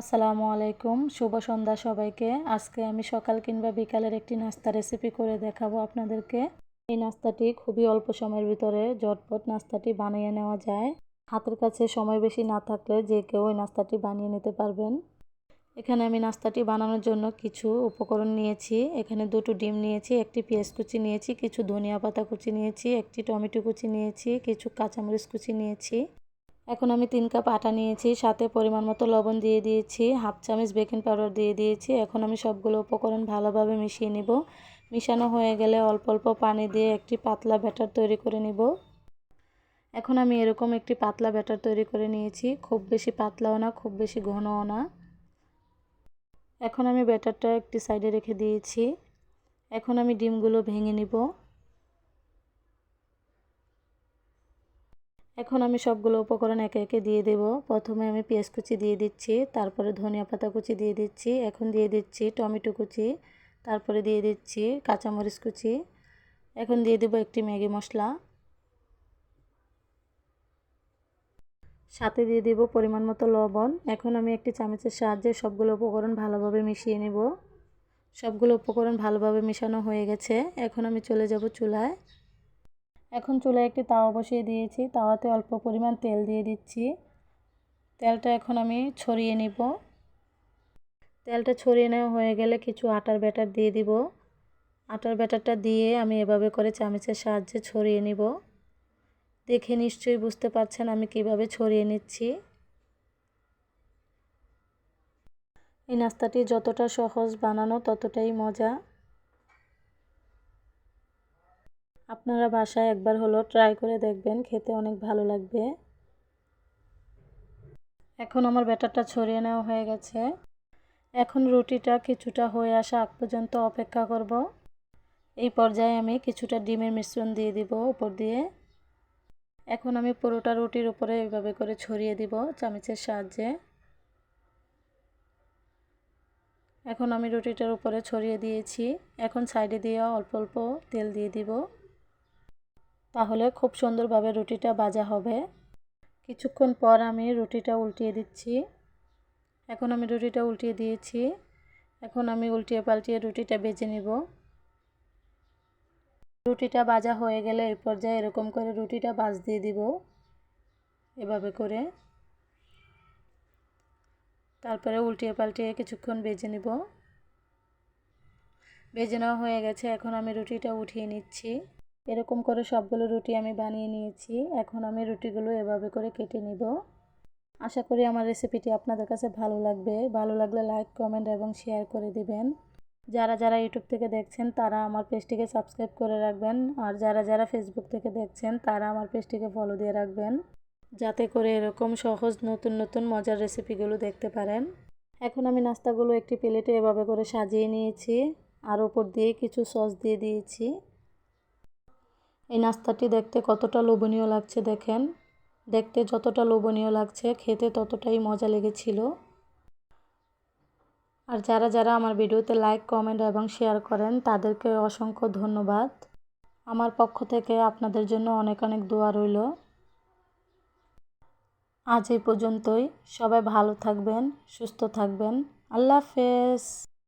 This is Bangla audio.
আসসালামু আলাইকুম, শুভ সন্ধ্যা সবাইকে। আজকে আমি সকাল কিংবা বিকালের একটি নাস্তা রেসিপি করে দেখাবো আপনাদেরকে। এই নাস্তাটি খুবই অল্প সময়ের ভিতরে ঝটপট নাস্তাটি বানিয়ে নেওয়া যায়। হাতের কাছে সময় বেশি না থাকলে যে কেউ ওই নাস্তাটি বানিয়ে নিতে পারবেন। এখানে আমি নাস্তাটি বানানোর জন্য কিছু উপকরণ নিয়েছি। এখানে দুটো ডিম নিয়েছি, একটি পেঁয়াজ কুচি নিয়েছি, কিছু ধনিয়া পাতা কুচি নিয়েছি, একটি টমেটো কুচি নিয়েছি, কিছু কাঁচামরিচ কুচি নিয়েছি। এখন আমি তিন কাপ আটা নিয়েছি, সাথে পরিমাণ মতো লবণ দিয়ে দিয়েছি, হাফ চামচ বেকিং পাউডার দিয়ে দিয়েছি। এখন আমি সবগুলো উপকরণ ভালোভাবে মিশিয়ে নিব। মিশানো হয়ে গেলে অল্প অল্প পানি দিয়ে একটি পাতলা ব্যাটার তৈরি করে নিব। এখন আমি এরকম একটি পাতলা ব্যাটার তৈরি করে নিয়েছি, খুব বেশি পাতলাও না, খুব বেশি ঘনও না। এখন আমি ব্যাটারটা একটি সাইডে রেখে দিয়েছি। এখন আমি ডিমগুলো ভেঙে নিব। এখন আমি সবগুলো উপকরণ একে একে দিয়ে দেব। প্রথমে আমি পেঁয়াজ কুচি দিয়ে দিচ্ছি, তারপরে ধনিয়া পাতা কুচি দিয়ে দিচ্ছি, এখন দিয়ে দিচ্ছি টমেটো কুচি, তারপরে দিয়ে দিচ্ছি কাঁচামরিচ কুচি, এখন দিয়ে দেবো একটি ম্যাগি মশলা। সাথে দিয়ে দেব পরিমাণ মতো লবণ, এখন আমি একটি চামচের সাহায্যে সবগুলো উপকরণ ভালোভাবে মিশিয়ে নেব। সবগুলো উপকরণ ভালোভাবে মেশানো হয়ে গেছে, এখন আমি চলে যাব চুলায়। এখন চুলায় একটি তাওয়া বসিয়ে দিয়েছি। তাওয়াতে অল্প পরিমাণ তেল দিয়ে দিচ্ছি। তেলটা এখন আমি ছড়িয়ে নিব। তেলটা ছড়িয়ে নেওয়া হয়ে গেলে কিছু আটার ব্যাটার দিয়ে দিব। আটার ব্যাটারটা দিয়ে আমি এভাবে করে চামচের সাহায্যে ছড়িয়ে নিব। দেখে নিশ্চয়ই বুঝতে পারছেন আমি কীভাবে ছড়িয়ে নিচ্ছি। এই নাস্তাটি যতটা সহজ বানানো ততটাই মজা। আপনারা বাসায় একবার হলো ট্রাই করে দেখবেন, খেতে অনেক ভালো লাগবে। এখন আমার ব্যাটারটা ছড়িয়ে নেওয়া হয়ে গেছে। এখন রুটিটা কিছুটা হয়ে আসা আগ পর্যন্ত অপেক্ষা করব। এই পর্যায়ে আমি কিছুটা ডিমের মিশ্রণ দিয়ে দিব উপর দিয়ে। এখন আমি পুরোটা রুটির উপরে এইভাবে করে ছড়িয়ে দিব চামচের সাহায্যে। এখন আমি রুটিটার উপরে ছড়িয়ে দিয়েছি। এখন সাইডে দিয়ে অল্প অল্প তেল দিয়ে দিব। তাহলে খুব সুন্দরভাবে রুটিটা ভাজা হবে। কিছুক্ষণ পর আমি রুটিটা উল্টিয়ে দিচ্ছি। এখন আমি রুটিটা উল্টিয়ে দিয়েছি। এখন আমি উল্টিয়ে পাল্টিয়ে রুটিটা বেজে নিব। রুটিটা ভাজা হয়ে গেলে এই পর্যায়ে এরকম করে রুটিটা বাজ দিয়ে দিব। এভাবে করে। তারপরে উল্টিয়ে পাল্টিয়ে কিছুক্ষণ বেজে নিব। বেজে নেওয়া হয়ে গেছে। এখন আমি রুটিটা উঠিয়ে নিচ্ছি। এরকম করে সবগুলো রুটি আমি বানিয়ে নিয়েছি। এখন আমি রুটিগুলো এভাবে করে কেটে নিব। আশা করি আমার রেসিপিটি আপনাদের কাছে ভালো লাগবে। ভালো লাগলে লাইক, কমেন্ট এবং শেয়ার করে দিবেন। যারা যারা ইউটিউব থেকে দেখছেন, তারা আমার পেজটিকে সাবস্ক্রাইব করে রাখবেন। আর যারা যারা ফেসবুক থেকে দেখছেন, তারা আমার পেজটিকে ফলো দিয়ে রাখবেন। যাতে করে এরকম সহজ, নতুন নতুন মজার রেসিপিগুলো দেখতে পারেন। এখন আমি নাস্তাগুলো একটি প্লেটে এভাবে করে সাজিয়ে নিয়েছি। আর ওপর দিয়ে কিছু সস দিয়ে দিয়েছি। এই নাস্তাটি দেখতে কতটা লোভনীয় লাগছে দেখেন। দেখতে যতটা লোভনীয় লাগছে, খেতে ততটাই মজা লেগেছিল। আর যারা যারা আমার ভিডিওতে লাইক কমেন্ট এবং শেয়ার করেন, তাদেরকে অসংখ্য ধন্যবাদ। আমার পক্ষ থেকে আপনাদের জন্য অনেক অনেক দোয়া রইল। আজ এই পর্যন্তই। সবাই ভালো থাকবেন, সুস্থ থাকবেন। আল্লাহ হাফেজ।